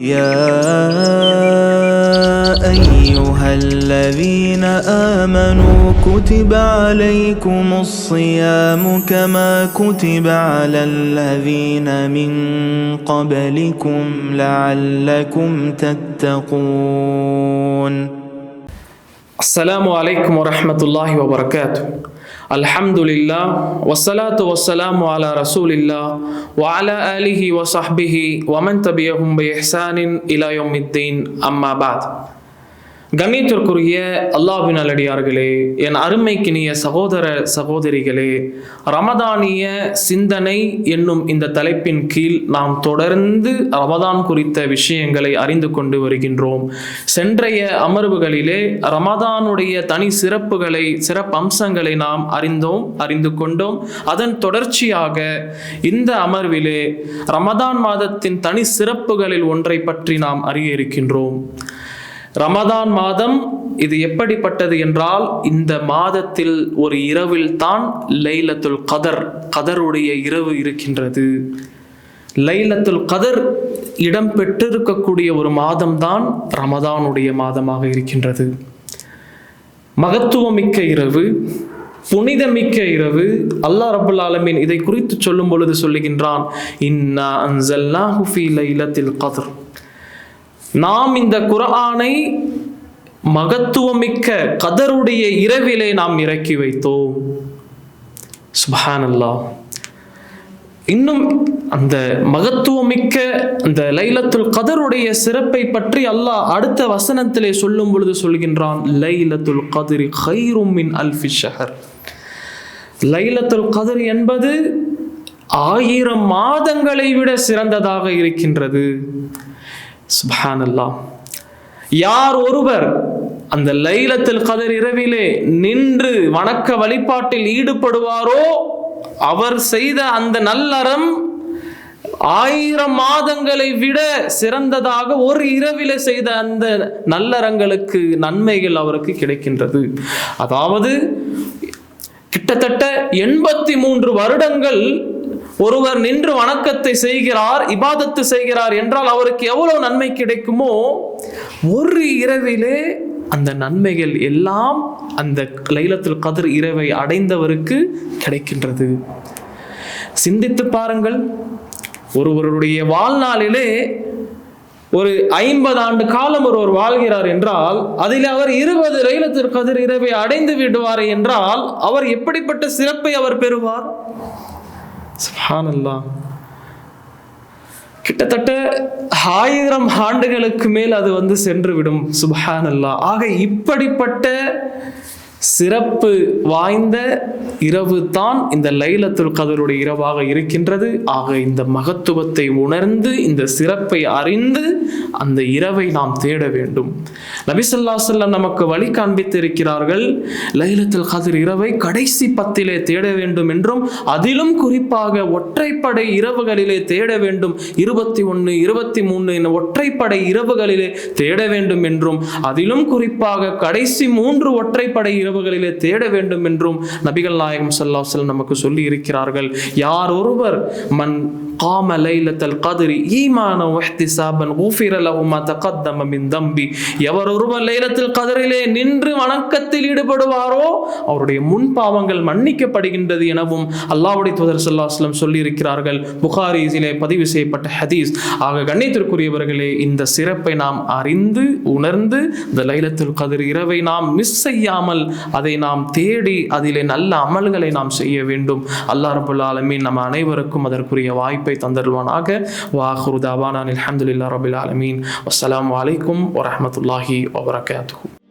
يا أيها الذين آمنوا كتب عليكم الصيام كما كتب على الذين من قبلكم لعلكم تتقون. السلام عليكم ورحمة الله وبركاته. الحمد لله والصلاة والسلام على رسول الله وعلى آله وصحبه ومن تبعهم بإحسان إلى يوم الدين أما بعد கண்ணியத்திற்குரிய அல்லாஹின் நல்லடியார்களே என் அருமைக்கினிய சகோதர சகோதரிகளே ரமதானிய சிந்தனை என்னும் இந்த தலைப்பின் கீழ் நாம் தொடர்ந்து ரமதான் குறித்த விஷயங்களை அறிந்து கொண்டு வருகின்றோம். சென்றைய அமர்வுகளிலே ரமதானுடைய தனி சிறப்புகளை சிறப்பு அம்சங்களை நாம் அறிந்தோம் அறிந்து கொண்டோம். அதன் தொடர்ச்சியாக இந்த அமர்விலே ரமதான் மாதத்தின் தனி சிறப்புகளில் ஒன்றை பற்றி நாம் அறிய இருக்கின்றோம். ரமதான் மாதம் இது எப்படிப்பட்டது என்றால் இந்த மாதத்தில் ஒரு இரவில் தான் லைலத்துல் கதர் கதருடைய இரவு இருக்கின்றது. லைலத்துல் கதர் இடம் பெற்றிருக்கக்கூடிய ஒரு மாதம்தான் ரமதானுடைய மாதமாக இருக்கின்றது. மகத்துவமிக்க இரவு புனிதமிக்க இரவு. அல்லாஹ் ரபுல் ஆலமீன் இதை குறித்து சொல்லும் பொழுது சொல்லுகின்றான் இன்னா அன்சல்லாஹு ஃபீ லைலத்தில் கதர். நாம் இந்த குரானை மகத்துவமிக்க கதருடைய இரவிலே நாம் இறக்கி வைத்தோம். சுபஹானல்லா இன்னும் அந்த மகத்துவமிக்க அந்த லைலத்துல் கதருடைய சிறப்பை பற்றி அல்லாஹ் அடுத்த வசனத்திலே சொல்லும் பொழுது சொல்கின்றான் லைலத்துல் கதிரி ஹைரும் மின் அல்ஃபி ஷஹர். லைலத்துல் கதிர் என்பது ஆயிரம் மாதங்களை விட சிறந்ததாக இருக்கின்றது. சுபானல்லா யார் ஒருவர் அந்த லைலத்தில் கதர் இரவிலே நின்று வணக்க வழிபாட்டில் ஈடுபடுவாரோ அவர் செய்த அந்த நல்லறம் ஆயிரம் மாதங்களை விட சிறந்ததாக ஒரு இரவிலே செய்த அந்த நல்லறங்களுக்கு நன்மைகள் அவருக்கு கிடைக்கின்றது. அதாவது கிட்டத்தட்ட எண்பத்தி மூன்று வருடங்கள் ஒருவர் நின்று வணக்கத்தை செய்கிறார் இபாதத்து செய்கிறார் என்றால் அவருக்கு எவ்வளவு நன்மை கிடைக்குமோ ஒரு இரவிலே அந்த நன்மைகள் எல்லாம் அந்த லைலத்தில் கதிர் இரவை அடைந்தவருக்கு கிடைக்கின்றது. சிந்தித்து பாருங்கள் ஒருவருடைய வாழ்நாளிலே ஒரு ஐம்பது ஆண்டு காலம் ஒருவர் வாழ்கிறார் என்றால் அதில் அவர் இருபது லைலத்தில் கதிர் இரவை அடைந்து விடுவார் என்றால் அவர் எப்படிப்பட்ட சிறப்பை அவர் பெறுவார்? சுஹானல்லா. கிட்டத்தட்ட ஆயிரம் ஆண்டுகளுக்கு மேல் அது வந்து சென்று விடும் சுபஹானல்லா. ஆக இப்படிப்பட்ட சிறப்பு வாய்ந்த இரவு தான் இந்த லைலத்துல் கதருடைய இரவாக இருக்கின்றது. ஆக இந்த மகத்துவத்தை உணர்ந்து இந்த சிறப்பை அறிந்து அந்த இரவை நாம் தேட வேண்டும். நபிசல்லா செல்லம் நமக்கு வழி காண்பித்திருக்கிறார்கள் லைலத்துல் கதிர் இரவை கடைசி பத்திலே தேட வேண்டும் என்றும் அதிலும் குறிப்பாக ஒற்றைப்படை இரவுகளிலே தேட வேண்டும் இருபத்தி ஒன்று இருபத்தி மூணு என ஒற்றைப்படை இரவுகளிலே தேட வேண்டும் என்றும் அதிலும் குறிப்பாக கடைசி மூன்று ஒற்றைப்படை இரவு இரவுகளிலே தேட வேண்டும் என்றும் நபிகள் நாயகம் சல்லா நமக்கு சொல்லி இருக்கிறார்கள் யார் ஒருவர் மண் காம லைலத்தல் கதிரி ஈமான வஹ்திசாபன் ஊஃபிர லஹுமா தகத்தம மின் தம்பி. எவர் ஒருவர் லைலத்தில் கதிரிலே நின்று வணக்கத்தில் ஈடுபடுவாரோ அவருடைய முன் பாவங்கள் மன்னிக்கப்படுகின்றது எனவும் அல்லாஹ்வுடைய தூதர் ஸல்லல்லாஹு அலைஹி சொல்லி இருக்கிறார்கள் புகாரிஸிலே பதிவு செய்யப்பட்ட ஹதீஸ். ஆக கண்ணியத்திற்குரியவர்களே இந்த சிறப்பை நாம் அறிந்து உணர்ந்து இந்த லைலத்துல் கதிர் இரவை நாம் மிஸ் செய்யாமல் அதை நாம் தேடி அதிலே நல்ல அமல்களை நாம் செய்ய வேண்டும். அல்லா ரபுல் ஆலமீன் நம்ம அனைவருக்கும் அதற்குரிய வாய்ப்பை தந்தருவானாக வாஹுரு அலமதுல்லா ரபுல் ஆலமீன். அஸ்லாம் வலைக்கும் வரமத்துல்லாஹி வபரகாத்து